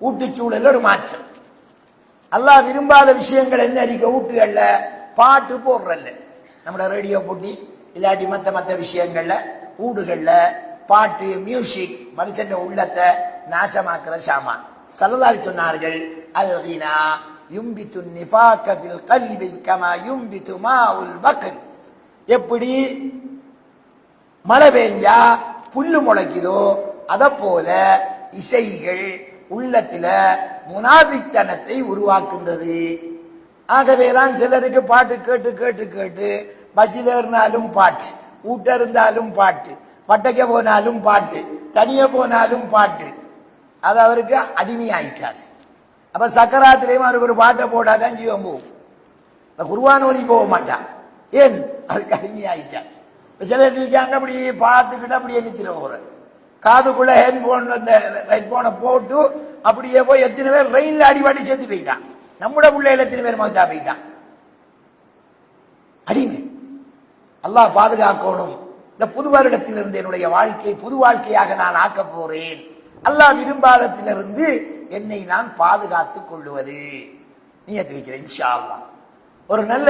ஊட்டுச்சூழல் ஒரு மாற்றம் அல்லாஹ் விரும்பாத விஷயங்கள் என்ன இருக்க ஊட்டுகள்ல பாட்டு போடுறல்ல. நம்மளோட ரேடியோ போட்டி இல்லாட்டி மற்ற மற்ற விஷயங்கள்ல ஊடுகள்ல பாட்டு மியூசிக் மனுஷன் உள்ளத்தை நாசமாக்குற சாமான். சல்லல்லாஹு சொன்னார்கள் அல் கினா யும்பித்து நிஃபாக ஃபில் கல்பி கமா யும்பித்து மாவுல் பக்ர். எப்படி? மழை பெஞ்சா புல்லு முளைக்குதோ அதை போல இசைகள் உள்ளத்துல முனாபித்தனத்தை உருவாக்குன்றது. ஆகவேதான் சிலருக்கு பாட்டு கேட்டு கேட்டு கேட்டு பஸ்ஸில் இருந்தாலும் பாட்டு ஊட்ட இருந்தாலும் பாட்டு பட்டைக்க போனாலும் பாட்டு தனிய போனாலும் பாட்டு. அது அவருக்கு அடிமையாயிட்டார். அப்ப சக்கராத்திலையும் அவருக்கு ஒரு பாட்டை போட்டாதான் ஜீவன் போகும். இந்த குருவான் போக மாட்டான். ஏன்? அதுக்கு அடிமையாயிட்டார். சிலர் இருக்காங்க அப்படி பார்த்துக்கிட்டு அப்படியே நித்திர போற காதுக்குள்ள ஹெட்போன் அந்த ஹெட்போனை போட்டு அப்படியே போய் எத்தனை பேர் ரயில்ல அடிபாடி சேர்த்து போயிட்டான். நம்முடைய பிள்ளைகள் எத்தனை பேர் மகத்தா போயிட்டான்? அடிமை. அல்லாஹ் பாதுகாக்கணும். இந்த புது வருடத்திலிருந்து என்னுடைய வாழ்க்கையை புது வாழ்க்கையாக நான் ஆக்கப் போறேன். அல்லாஹ் விரும்பாதத்திலிருந்து என்னை நான் பாதுகாத்துக் கொள்ளுவது. நீ வைக்கிறேன் இன்ஷா அல்லாஹ். ஒரு நல்ல